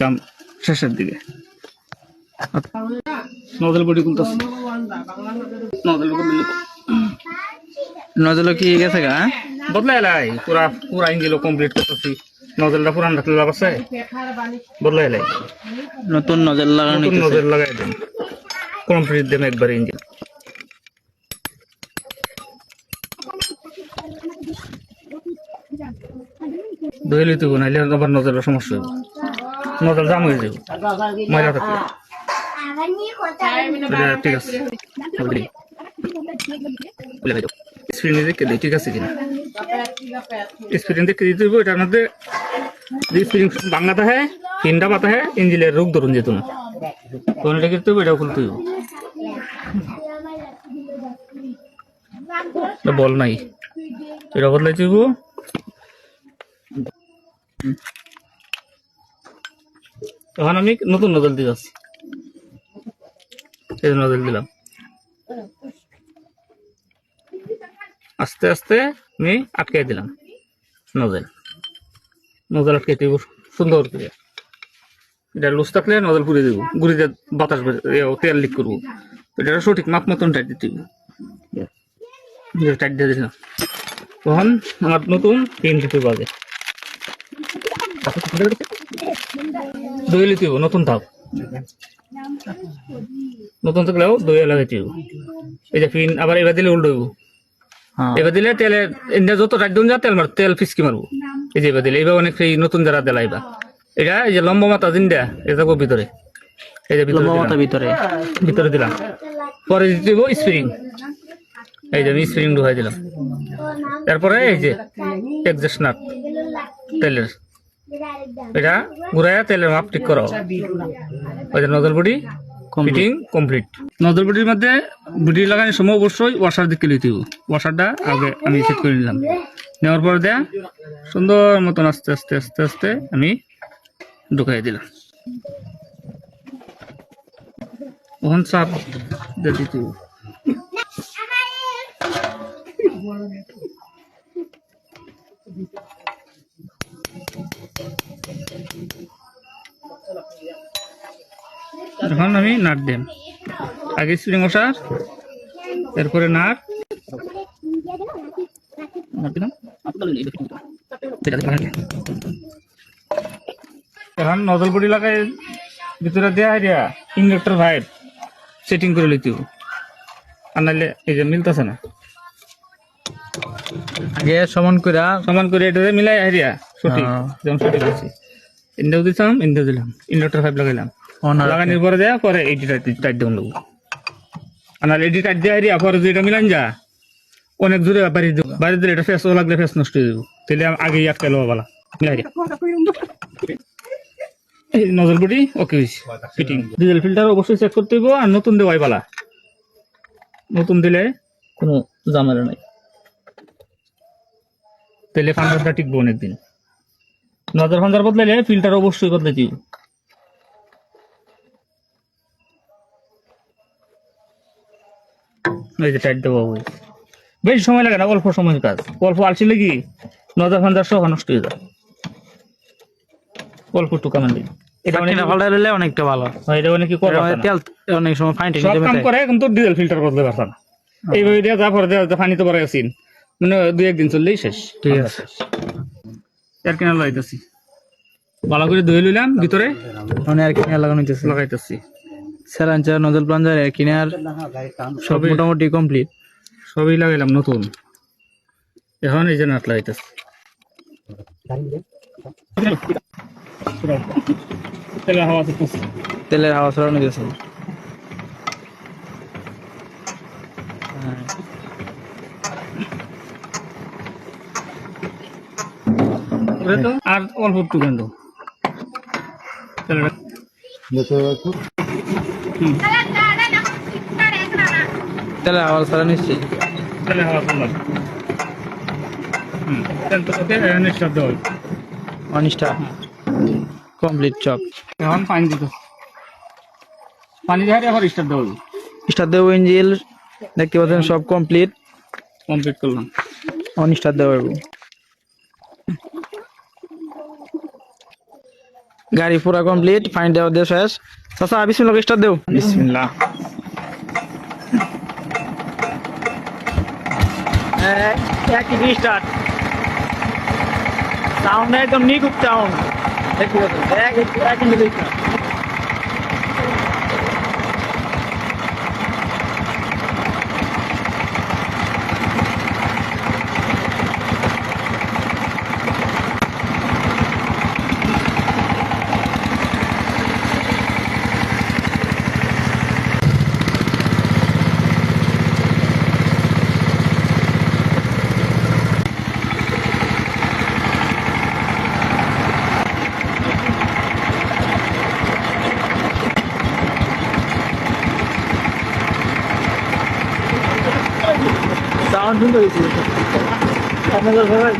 কাম শেষের দিকে। Nozzle body খুলতেছি। নজল বডি নজল কি গেছে গা হ্যাঁ? বদলাই এলাই পুরা পুরা ইঞ্জিল কমপ্লিট করতেছি। নজলটা পুরান রাখলে লাভ আছে? বদলাই এলাই নতুন নজল লাগানো নতুন নজল লাগাই দেন। কমপ্লিট দেন একবার ইঞ্জিন। দইলে তুই নাইলে আবার নজরের সমস্যা হবে নজর জাম হয়ে যাবে। থাকলে ঠিক আছে। স্ক্রিনে দেখে দিই ঠিক আছে কিনা? স্ক্রিন দেখে দিতে হবে এটার মধ্যে স্প্রিং বাংলাতে হ্যাঁ তিনটা পাতা হ্যাঁ ইঞ্জিনের রোগ ধরুন যেত না। তখন এটা করতে হবে এটাও খুলতে হবে বল নাই। এটা বদলাইতে হইব। তখন আমি নতুন নজল দিয়ে যাচ্ছি। এই নজল দিলাম। আস্তে আস্তে আমি আটকে দিলাম নজল নজল আটকে দিব, সুন্দর করে। এটা লুজ থাকলে নজল দেবো, গুড়িতে বাতাস তেল লিক করব। এটা সঠিক মাপ মতন টাইট দিতে টাইট দিয়ে দিলাম। তখন আমার নতুন তিন ঋতু বাজে দই লিতে নতুন থাক নতুন থাকলেও দই লাগাইতে হইব। এই যে ফিন আবার এবার দিলে উল্টো হইব। হ্যাঁ। এবার দিলে তেলে ইন্ডিয়া যত দিন যা তেল মার তেল ফিসকি মারবো। এই যে এবার দিলে এবার অনেক সেই নতুন যারা দেলাইবা এটা এই যে লম্বা মাথা দিন দেয়া এটা থাকব ভিতরে। এই যে ভিতরে লম্বা মাথা ভিতরে। ভিতরে দিলাম। পরে দিব স্প্রিং। এই যে আমি স্প্রিং ঢুকাই দিলাম। তারপরে এই যে এক্সস্ট নাট তেলের। এটা ঘুরাইয়া তেলের মাপ ঠিক করা। ওই যে নজল ফিটিং কমপ্লিট নজল বডির মধ্যে বডি লাগানোর সময় অবশ্যই ওয়াশার দিকে নিতে হবে। ওয়াশারটা আগে আমি সেট করে নিলাম। নেওয়ার পর দেয়া সুন্দর মতন আস্তে আস্তে আস্তে আস্তে আমি ঢুকাই দিলাম। ওখান চাপ দিয়ে দিতে হবে। এখন আমি নাট দেম আগে স্প্রিং মশার এরপরে নাট। এখন নজল বডি লাগাই ভিতরে দেয়া দিয়া ইন্ডাক্টর ভাইব সেটিং করে লইতে হবে। আর নাহলে এই যে মিলতেছে না আগে সমান কইরা সমান করে এটা মিলাই হারিয়া সঠিক হ্যাঁ। যেমন সঠিক আছে ইন্ডিয়াও দিতাম ইন্ডিয়া দিলাম ইন্ডাক্টর ফাইভ লাগাইলাম। অনার লাগানোর পরে দেয়া পরে এইটি টাইট টাইট দেওয়া লাগবো আর নাহলে টাইট দেওয়া হারিয়া পরে যদি এটা মিলান যা অনেক দূরে বাড়ি দেবো বাড়ি দিলে এটা ফেস লাগলে ফেস নষ্ট হয়ে যাব। তাহলে আগেই আটকে লওয়া বলা। Nozzle okay fitting diesel filter অবশ্যই চেক করতে হইব আর নতুন দেওয়াই পালা নতুন দিলে কোনো জামেলা নাই। তাহলে ফান্ডারটা টিকবো অনেকদিন। নজর ফান্ডার বদলাইলে ফিল্টার অবশ্যই। এই যে টাইট বেশি সময় লাগে না অল্প সময়ের কাজ। অল্প আলসিলে কি নজর ফান্ডার সহ নষ্ট হয়ে যায়। অল্প একটু কামান দিই। এটা অনেক অনেকটা ভালো। এটা অনেকে করে এটা তেল অনেক সময় ফাইন সব কাম করে কিন্তু ডিজেল ফিল্টার বদলে পারছে না। এইভাবে দিয়ে যা পরে দেওয়া পানি তো পরে আসিন মানে দুই একদিন চললেই শেষ। ঠিক আছে। এর কিনা লাগাইতেছি ভালো করে ধুয়ে লইলাম ভিতরে মানে আর কিনা লাগানো হইতেছে। লাগাইতেছি। স্যালাঞ্চার নজল প্লাঞ্জার এর কিনার সব মোটামুটি কমপ্লিট সবই লাগাইলাম নতুন। এখন এই যে নাট লাগাইতেছি। তেলের হাওয়া তেলের হাওয়া ছড়ানো গেছে আর অল্প একটু তেলের হাওয়া ছড়ানো নিচ্ছে তেলের করলাম হুম। তেল তো ওকে এখন দেওয়া অনিষ্ঠা কমপ্লিট চপ এখন পানি দিত। পানি আবার স্টার্ট দেওয়া। স্টার দেবো ইঞ্জিল দেখতে পাচ্ছেন সব কমপ্লিট কমপ্লিট করলাম। অনিষ্ঠার দেবো গাড়ি পুরা কমপ্লিট ফাইন দেওয়া দিয়ে শেষ। চাচা বিসমিল্লা স্টার দেও? বিসমিল্লা একই স্টার্ট সাউন্ড একদম নিখুঁত সাউন্ড এক এক সাউন্ড সুন্দর হয়েছে আপনাদের সবাই